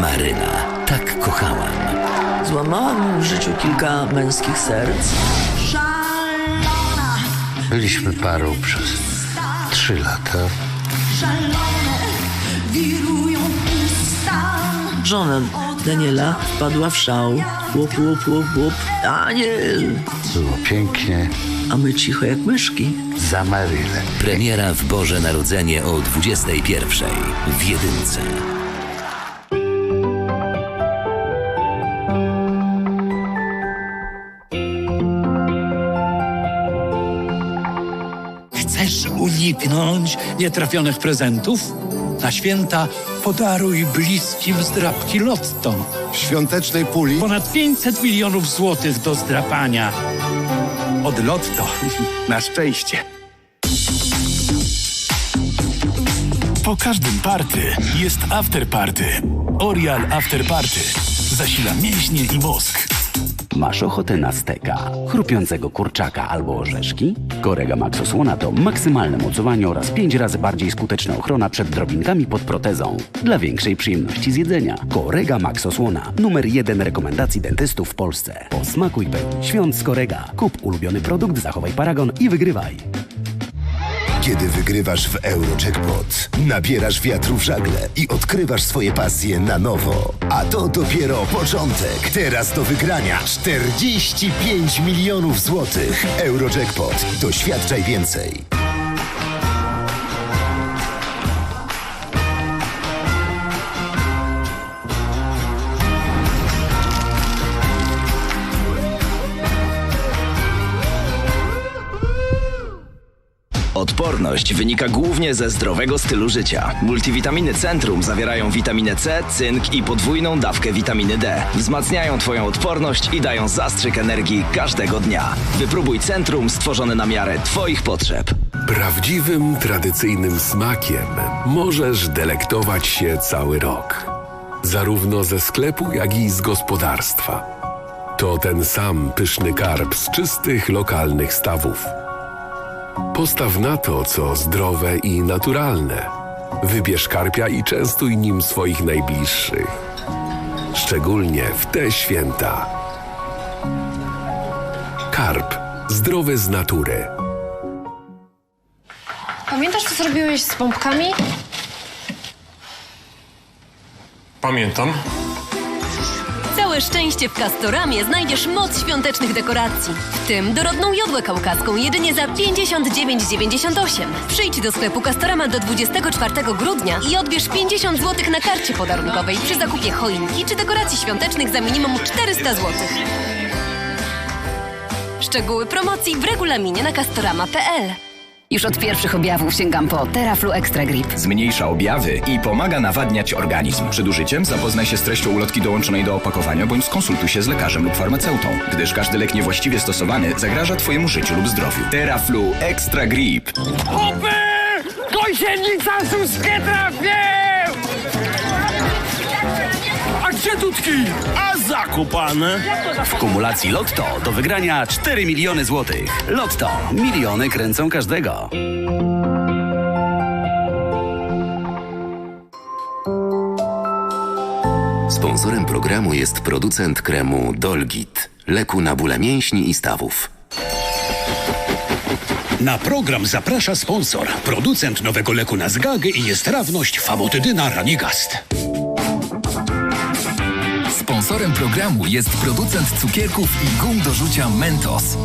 Maryna, tak kochałam. Złamałam w życiu kilka męskich serc. Szalona. Byliśmy parą przez trzy lata. Szalone wirują usta. Żona Daniela wpadła w szał. Łup, łup, łup, łup. Daniel! Było pięknie. A my cicho jak myszki. Za Marylę. Premiera w Boże Narodzenie o 21.00 w Jedynce. Chcesz uniknąć nietrafionych prezentów? Na święta podaruj bliskim zdrabki Lotto. W świątecznej puli Ponad 500 milionów złotych do zdrapania. Od Lotto. Na szczęście. Po każdym party jest after party. Orial After Party zasila mięśnie i mózg. Masz ochotę na steka, chrupiącego kurczaka albo orzeszki? Korega Maxosłona to maksymalne mocowanie oraz 5 razy bardziej skuteczna ochrona przed drobinkami pod protezą. Dla większej przyjemności z jedzenia. Korega Maxosłona. Numer jeden rekomendacji dentystów w Polsce. Posmakuj pełni świąt z Korega. Kup ulubiony produkt, zachowaj paragon i wygrywaj. Kiedy wygrywasz w Eurojackpot, nabierasz wiatru w żagle i odkrywasz swoje pasje na nowo. A to dopiero początek. Teraz do wygrania 45 milionów złotych. Eurojackpot. Doświadczaj więcej. Odporność wynika głównie ze zdrowego stylu życia. Multivitaminy Centrum zawierają witaminę C, cynk i podwójną dawkę witaminy D. Wzmacniają Twoją odporność i dają zastrzyk energii każdego dnia. Wypróbuj Centrum stworzone na miarę Twoich potrzeb. Prawdziwym, tradycyjnym smakiem możesz delektować się cały rok. Zarówno ze sklepu, jak i z gospodarstwa. To ten sam pyszny karp z czystych, lokalnych stawów. Postaw na to, co zdrowe i naturalne. Wybierz karpia i częstuj nim swoich najbliższych. Szczególnie w te święta. Karp. Zdrowy z natury. Pamiętasz, co zrobiłeś z pompkami? Pamiętam. Całe szczęście w Castoramie znajdziesz moc świątecznych dekoracji. W tym dorodną jodłę kaukaską jedynie za 59,98. Przyjdź do sklepu Castorama do 24 grudnia i odbierz 50 zł na karcie podarunkowej przy zakupie choinki czy dekoracji świątecznych za minimum 400 zł. Szczegóły promocji w regulaminie na castorama.pl. Już od pierwszych objawów sięgam po Teraflu Extra Grip. Zmniejsza objawy i pomaga nawadniać organizm. Przed użyciem zapoznaj się z treścią ulotki dołączonej do opakowania bądź skonsultuj się z lekarzem lub farmaceutą, gdyż każdy lek niewłaściwie stosowany zagraża Twojemu życiu lub zdrowiu. Teraflu Extra Grip. Hopy! Gąsienica suskie trafił! A gdzie tutki? A zakupane. W kumulacji Lotto do wygrania 4 miliony złotych. Lotto. Miliony kręcą każdego. Sponsorem programu jest producent kremu Dolgit, leku na bóle mięśni i stawów. Na program zaprasza sponsor, producent nowego leku na zgagę i niestrawność Famotydyna Ranigast. Sponsorem programu jest producent cukierków i gum do rzucia Mentos.